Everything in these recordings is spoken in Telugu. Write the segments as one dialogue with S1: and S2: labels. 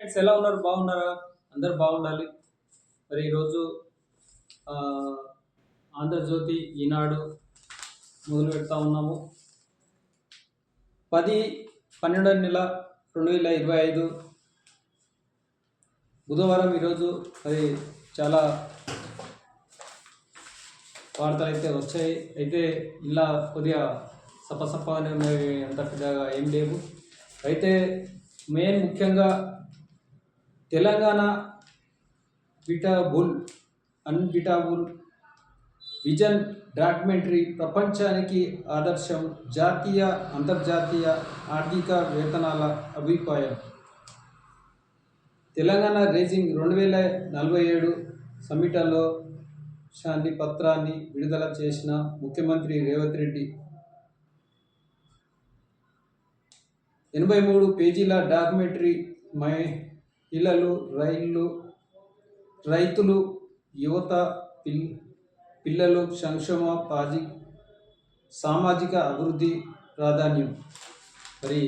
S1: ఫ్రెండ్స్ ఎలా ఉన్నారు? బాగున్నారా? అందరు బాగుండాలి. మరి ఈరోజు ఆంధ్రజ్యోతి ఈనాడు మొదలు పెడతా ఉన్నాము. పది పన్నెండో నెల రెండు వేల ఇరవై ఐదు బుధవారం ఈరోజు అది చాలా వార్తలు అయితే వచ్చాయి. అయితే ఇలా కొద్దిగా సపసపగానే ఉన్నాయి అంత పెద్దగా ఏం లేవు. అయితే మెయిన్ ముఖ్యంగా Telangana beatable unbeatable vision documentary ప్రపంచానికి ఆదర్శం జాతీయ అంతర్జాతీయ ఆర్థిక వేతనాల అభిప్రాయం. తెలంగాణ రేజింగ్ రెండు వేల నలభై ఏడు సమిటలో శాంతి పత్రాన్ని విడుదల చేసిన ముఖ్యమంత్రి రేవంత్ రెడ్డి ఎనభై మూడు పేజీల డాక్యుమెంటరీ మహిళలు రైళ్ళు రైతులు యువత పిల్ పిల్లలు సంక్షేమ పాజి సామాజిక అభివృద్ధి ప్రాధాన్యం. మరి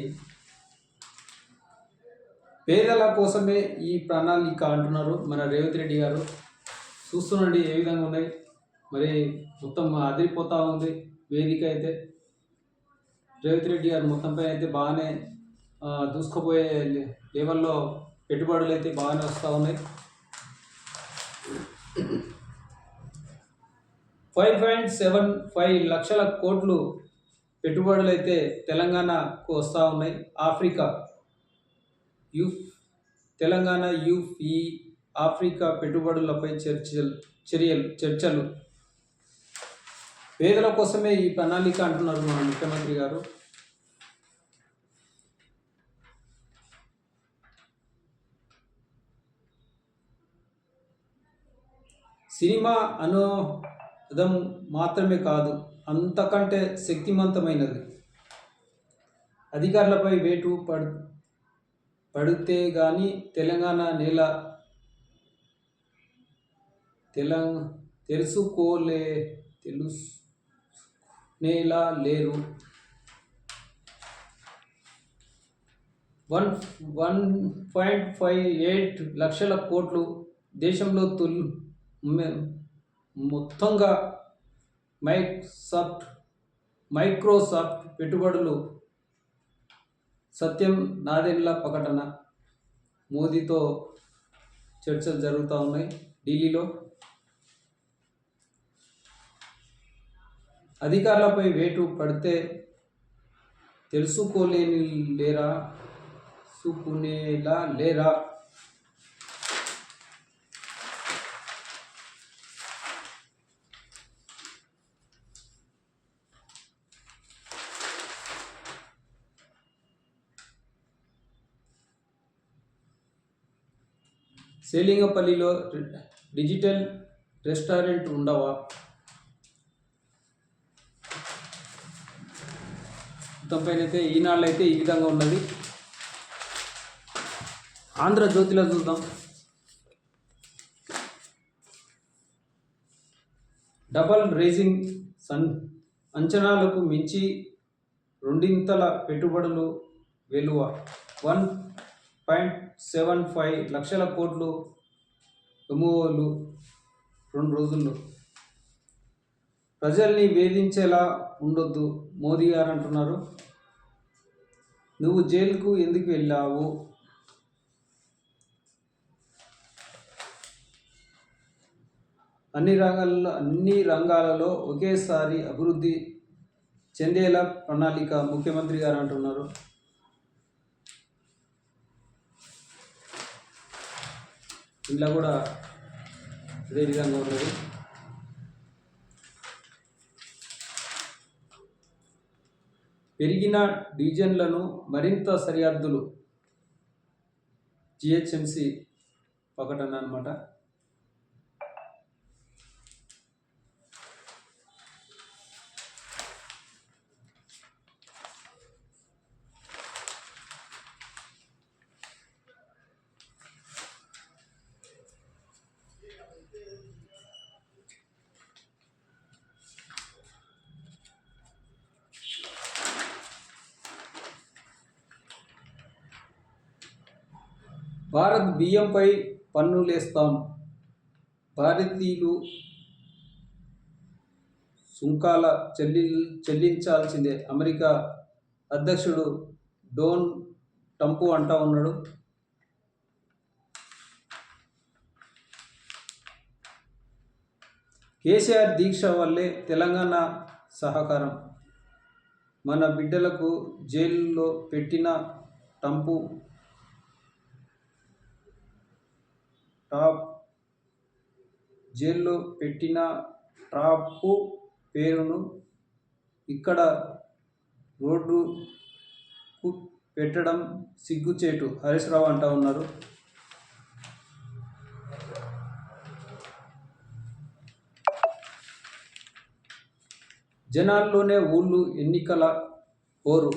S1: పేదల కోసమే ఈ ప్రణాళిక అంటున్నారు మన రేవంత్ రెడ్డి గారు. చూస్తుండండి ఏ విధంగా ఉన్నాయి? మరి మొత్తం అదిరిపోతూ ఉంది వేదిక అయితే. రేవంత్ రెడ్డి గారు మొత్తంపై అయితే బాగానే దూసుకుపోయే లెవెల్లో పెట్టుబడులు అయితే బాగానే వస్తూ ఉన్నాయి. ఫైవ్ పాయింట్ సెవెన్ ఫైవ్ లక్షల కోట్లు పెట్టుబడులు అయితే తెలంగాణకు వస్తూ ఉన్నాయి. ఆఫ్రికా యూఫ్ తెలంగాణ యూఫ్ ఈ ఆఫ్రికా పెట్టుబడులపై చర్చలు చర్యలు చర్చలు. పేదల కోసమే ఈ ప్రణాళిక అంటున్నారు మన ముఖ్యమంత్రి గారు. సినిమా అనుదం మాత్రమే కాదు అంతకంటే శక్తివంతమైనది అధికారులపై వేటు పడు పడితే కానీ తెలంగాణ నేల తెలం తెలుసుకోలే తెలుసు నేల లేరు. One one point five eight లక్షల కోట్లు దేశంలో తొలి మొత్తంగా మైక్సాఫ్ట్ మైక్రోసాఫ్ట్ పెట్టుబడులు సత్యం నాదెండ్ల ప్రకటన మోదీతో చర్చలు జరుగుతూ ఉన్నాయి ఢిల్లీలో. అధికారులపై వేటు పడితే తెలుసుకోలేని లేరా చూసుకునేలా లేరా? సేలింగపల్లిలో రి- డిజిటల్ రెస్టారెంట్ ఉండవా? మొత్తంపైన అయితే ఈనాళ్ళు అయితే ఈ విధంగా ఉన్నది. ఆంధ్రజ్యోతిలో చూద్దాం. డబల్ రేజింగ్ సన్ అంచనాలకు మించి రెండింతల పెట్టుబడులు వెలువ వన్ పాయింట్ సెవెన్ ఫైవ్ లక్షల కోట్లు ఎమువోలు రెండు రోజుల్లో. ప్రజల్ని వేధించేలా ఉండొద్దు మోదీ గారు అంటున్నారు. నువ్వు జైలుకు ఎందుకు వెళ్ళావు? అన్ని రంగాల్లో అన్ని రంగాలలో ఒకేసారి అభివృద్ధి చెందేలా ప్రణాళిక ముఖ్యమంత్రి గారు అంటున్నారు. ఇంట్లో కూడా అదే విధంగా ఉన్నది. పెరిగిన డివిజన్లను మరింత సరిహద్దులు జిహెచ్ఎంసి ప్రకటన అనమాట భారత్ బియ్యంపై పన్నులేస్తాం. భారతీయులు సుంకాల చెల్లి చెల్లించాల్సిందే. అమెరికా అధ్యక్షుడు డోన్ ట్రంప్ అంటా ఉన్నాడు. కేసీఆర్ దీక్ష వల్లే తెలంగాణ సహకారం. మన బిడ్డలకు జైల్లో పెట్టిన టంపు టాప్ జైల్లో పెట్టిన టాపు పేరును ఇక్కడ రోడ్డుకు పెట్టడం సిగ్గుచేటు. హరీష్ రావు అంటా ఉన్నారు. జనాల్లోనే ఊళ్ళు ఎన్నికల కోరు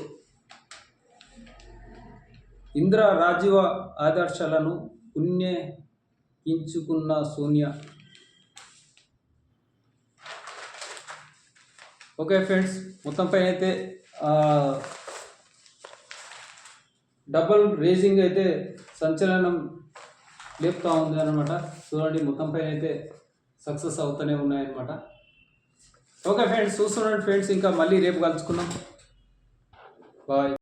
S1: ఇంద్ర రాజీవ ఆదర్శాలను ఎంచుకున్న సోనియా. ఓకే ఫ్రెండ్స్ మొత్తంపై అయితే డబల్ రేజింగ్ అయితే సంచలనం లేపుతూ ఉంది అనమాట చూడండి మొత్తంపై అయితే సక్సెస్ అవుతూనే ఉన్నాయన్నమాట. ఓకే ఫ్రెండ్స్ చూస్తున్నాను ఫ్రెండ్స్ ఇంకా మళ్ళీ రేపు కలుసుకుందాం. బాయ్.